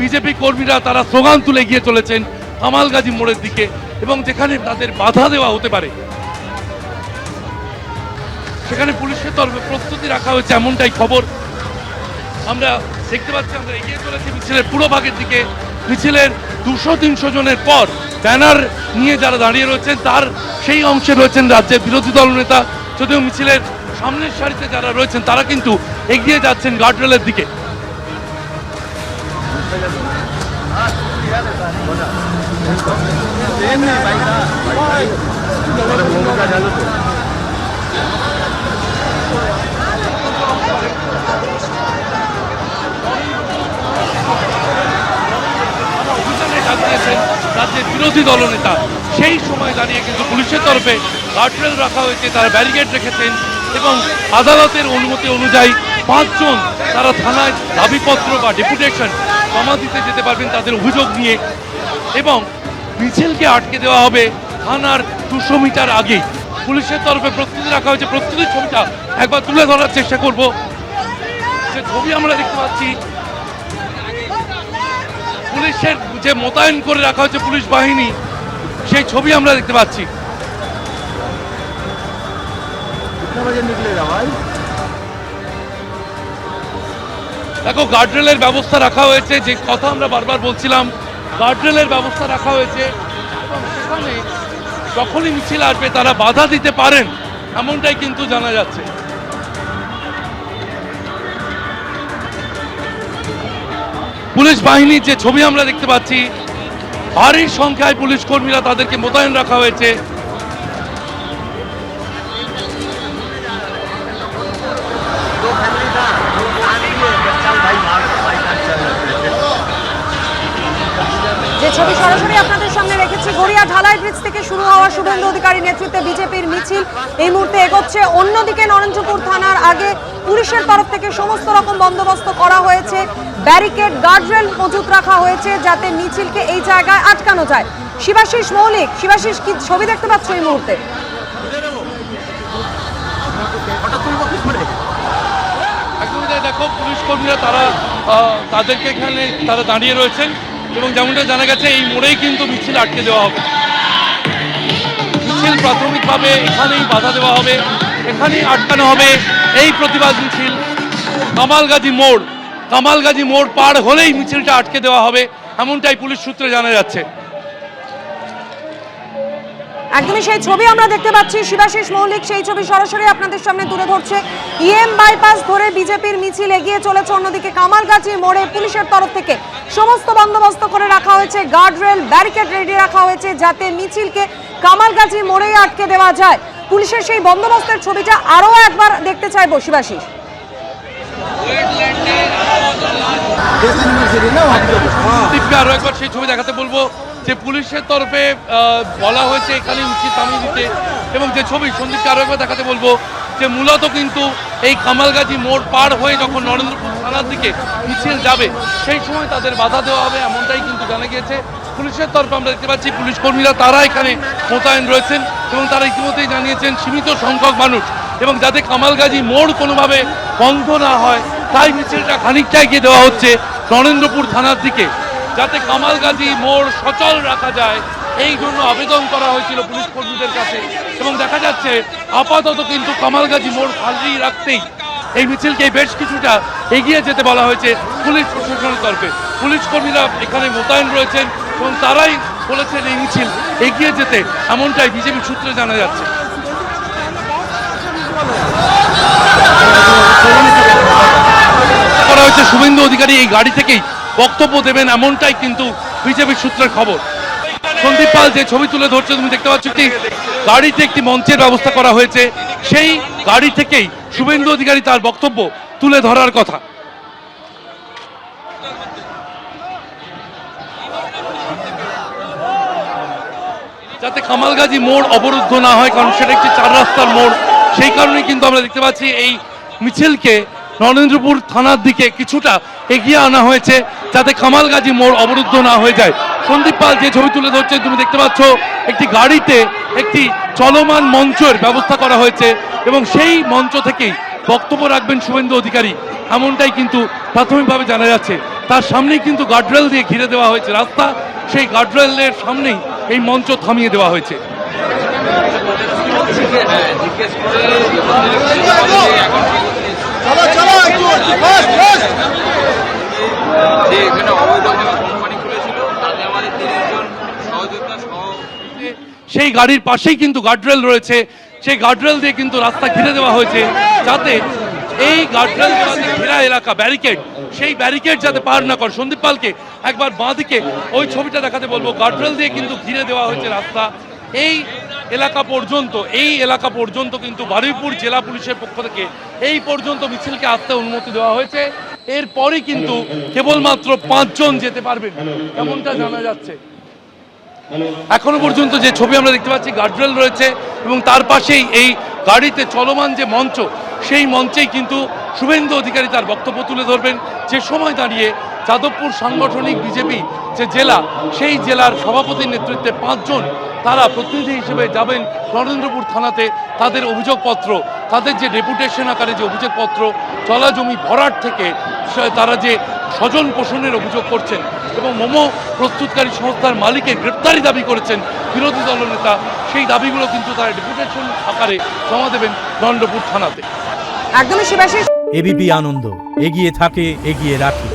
BJP কর্মীরা তারা slogan তুলে গিয়ে চলেছেন কামালগাজী মোড়ের দিকে এবং যেখানে তাদের বাধা দেওয়া হতে পারে। সেখানে পুলিশের তরফে প্রস্তুতি রাখা হয়েছে এমনটাই খবর। আমরা দেখতে পাচ্ছি, আমরা এগিয়ে চলেছি মিছিলের পুরো ভাগের দিকে। মিছিলের দুশো তিনশো জনের পর ব্যানার নিয়ে যারা দাঁড়িয়ে রয়েছেন, তার সেই অংশে রয়েছেন রাজ্যের বিরোধী দল নেতা। যদিও মিছিলের সামনের সারিতে যারা রয়েছেন, তারা কিন্তু এগিয়ে যাচ্ছেন গার্ডরেলের দিকে। দিয়েছেন রাজ্যের বিরোধী দলনেতা সেই সময় দাঁড়িয়ে কিন্তু পুলিশের তরফে গার্ডরেল রাখা হয়েছে, তারা ব্যারিকেড রেখেছেন এবং আদালতের অনুমতি অনুযায়ী পাঁচজন তারা থানায় দাবিপত্র বা ডেপুটেশন জমা দিতে যেতে পারবেন তাদের অভিযোগ নিয়ে এবং মিছিলকে আটকে দেওয়া হবে থানার দুশো মিটার আগেই পুলিশের তরফে প্রস্তুতি রাখা হয়েছে প্রস্তুতির ছবিটা একবার তুলে ধরার চেষ্টা করব যে ছবি আমরা দেখতে পাচ্ছি পুলিশের যে মোতায়েন করে রাখা হয়েছে পুলিশ বাহিনী সেই ছবি আমরা দেখতে পাচ্ছি कितने बजे निकलेगा भाई দেখো গার্ডরেলের ব্যবস্থা রাখা হয়েছে, যে কথা আমরা বারবার বলছিলাম গার্ডরেলের ব্যবস্থা রাখা হয়েছে, এবং সেখানে যখনই মিছিল আসবে, তারা বাধা দিতে পারেন, এমনটাই কিন্তু জানা যাচ্ছে। পুলিশ বাহিনীর যে ছবি আমরা দেখতে পাচ্ছি, ভারী সংখ্যায় পুলিশ কর্মীরা তাদেরকে মোতায়েন রাখা হয়েছে। ছবি সরাসরি আপনাদের সামনে রেখেছি। গড়িয়া ঢালাই ব্রিজ থেকে শুরু হওয়া শুভেন্দু অধিকারী নেতৃত্বে বিজেপির মিছিল। এই মুহূর্তে এগোচ্ছে। অন্যদিকে নরেন্দ্রপুর থানার আগে পুলিশের তরফ থেকে সমস্ত রকম বন্দোবস্ত করা হয়েছে। ব্যারিকেড গার্ডরেল মজুত রাখা হয়েছে যাতে মিছিলকে এই জায়গায় আটকানো যায়। শিবাশিস মৌলিক শিবাশিস কি ছবি দেখতে পাচ্ছ এই মুহূর্তে? দেখো পুলিশ কর্মীরা তারা তাদেরকে এখানে তারা দাঁড়িয়ে রয়েছেন। এবং যেমনটা জানা গেছে, এই মোড়েই কিন্তু মিছিল আটকে দেওয়া হবে। মিছিল প্রাথমিকভাবে এখানেই বাধা দেওয়া হবে, এখানেই আটকানো হবে এই প্রতিবাদ মিছিল। কামালগাজী মোড় কামালগাজী মোড় পার হলেই মিছিলটা আটকে দেওয়া হবে, এমনটাই পুলিশ সূত্রে জানা যাচ্ছে। একদমই সেই ছবি আমরা দেখতে পাচ্ছি, শিবাশিস মৌলিক সেই ছবি সরাসরি আপনাদের সামনে তুলে ধরছে। ইএম বাইপাস ধরে বিজেপির মিছিল এগিয়ে চলেছে, অন্যদিকে কামালগাছি মোড়ে পুলিশের তরফ থেকে সমস্ত বন্দোবস্ত করে রাখা হয়েছে গার্ডরেল ব্যারিকেড রেডি রাখা হয়েছে, যাতে মিছিলকে কামালগাছি মোড়েই আটকে দেওয়া যায়। পুলিশের সেই বন্দোবস্তের ছবিটা আরও একবার দেখতে চাইব, শিবাশিস। আরও একবার সেই ছবি দেখাতে বলব। যে পুলিশের তরফে বলা হয়েছে এখানে উচিত থামিয়ে দিতে। এবং যে ছবি সন্দীপকে আরও একবার দেখাতে বলব, যে মূলত কিন্তু এই কামালগাজী মোড় পার হয়ে যখন নরেন্দ্রপুর থানার দিকে মিছিল যাবে, সেই সময় তাদের বাধা দেওয়া হবে, এমনটাই কিন্তু জানা গিয়েছে। পুলিশের তরফে আমরা দেখতে পাচ্ছি পুলিশ কর্মীরা তারা এখানে মোতায়েন রয়েছেন এবং তারা ইতিমধ্যেই জানিয়েছেন, সীমিত সংখ্যক মানুষ। এবং যাতে কামালগাজী মোড় কোনোভাবে বন্ধ না হয়, তাই মিছিলটা খানিকটা এগিয়ে দেওয়া হচ্ছে নরেন্দ্রপুর থানার দিকে। যাতে কামালগাজী মোড় সচল রাখা যায়। এই জন্য আবেদন করা হয়েছিল পুলিশ কর্মীদের কাছে এবং দেখা যাচ্ছে আপাতত কিন্তু কামালগাজী মোড় খালি রাখতেই এই মিছিলকে বেশ কিছুটা এগিয়ে যেতে বলা হয়েছে পুলিশ প্রশাসনের তরফে। পুলিশ কর্মীরা এখানে মোতায়েন রয়েছেন এবং তারাই বলেছেন এই মিছিল এগিয়ে যেতে এমনটাই বিজেপি সূত্রে জানা যাচ্ছে। করা হয়েছে শুভেন্দু অধিকারী এই গাড়ি থেকেই বক্তব্য দেবেন এমনটাই কিন্তু বিজেপির সূত্রের খবর। সন্দীপ পাল যে ছবি তুলে ধরছে, তুমি দেখতে পাচ্ছ কি? গাড়িতে একটি মঞ্চের ব্যবস্থা করা হয়েছে। সেই গাড়ি থেকেই শুভেন্দু অধিকারী তার বক্তব্য তুলে ধরার কথা। যাতে কামালগাজী মোড় অবরুদ্ধ না হয়, কারণ সেটা একটি চার রাস্তার মোড়। সেই কারণে কিন্তু আমরা দেখতে পাচ্ছি এই মিছিলকে নরেন্দ্রপুর থানার দিকে কিছুটা এগিয়ে আনা হয়েছে যাতে কামালগাজী মোড় অবরুদ্ধ না হয়ে যায়। সন্দীপ পাল যে ছবি তুলে ধরছে, তুমি দেখতে পাচ্ছ, একটি গাড়িতে একটি চলমান মঞ্চের ব্যবস্থা করা হয়েছে এবং সেই মঞ্চ থেকেই বক্তব্য রাখবেন শুভেন্দু অধিকারী। এমনটাই কিন্তু প্রাথমিকভাবে জানা যাচ্ছে। তার সামনেই কিন্তু গার্ডরেল দিয়ে ঘিরে দেওয়া হয়েছে রাস্তা। সেই গার্ডরেলের সামনেই এই মঞ্চ থামিয়ে দেওয়া হয়েছে। একটু ফাস্ট ফাস্ট যে এখানে অবৈধভাবে কোম্পানি খুলেছিল তাতে আমাদের তিরিশ সহযোদ্ধা সহ সেই গাড়ির পাশেই কিন্তু গার্ডরেল রয়েছে। সেই গার্ডরেল দিয়ে কিন্তু রাস্তা ঘিরে দেওয়া হয়েছে যাতে এই গার্ডরেল ঘেরা এলাকা ব্যারিকেড সেই ব্যারিকেড যাতে পার না করে। সন্দীপ পালকে একবার বাঁদিকে ওই ছবিটা দেখাতে বলব। গার্ডরেল দিয়ে কিন্তু ঘিরে দেওয়া হয়েছে রাস্তা। এই এলাকা পর্যন্ত, এই এলাকা পর্যন্ত কিন্তু বারুইপুর জেলা পুলিশের পক্ষ থেকে এই পর্যন্ত মিছিলকে আসতে অনুমতি দেওয়া হয়েছে। এরপরে কিন্তু কেবলমাত্র পাঁচজন যেতে পারবেন, এমনটা জানা যাচ্ছে। এখনও পর্যন্ত যে ছবি আমরা দেখতে পাচ্ছি গার্ডরেল রয়েছে এবং তার পাশেই এই গাড়িতে চলমান যে মঞ্চ, সেই মঞ্চেই কিন্তু শুভেন্দু অধিকারী তার বক্তব্য তুলে ধরবেন। যে সময় দাঁড়িয়ে যাদবপুর সাংগঠনিক বিজেপি যে জেলা, সেই জেলার সভাপতির নেতৃত্বে পাঁচজন তারা প্রতিনিধি হিসেবে যাবেন নরেন্দ্রপুর থানাতে। তাদের অভিযোগপত্র তাদের যে ডেপুটেশন আকারে যে অভিযোগপত্র জলা জমি ভরাট থেকে তারা যে স্বজন পোষণের অভিযোগ করছেন এবং মোমো প্রস্তুতকারী সংস্থার মালিকের গ্রেপ্তারি দাবি করেছেন বিরোধী দলনেতা সেই দাবিগুলো কিন্তু তারা ডেপুটেশন আকারে জমা দেবেন নরেন্দ্রপুর থানাতে। একদমই শিবাশিস এবিপি আনন্দ এগিয়ে থাকে এগিয়ে রাখে।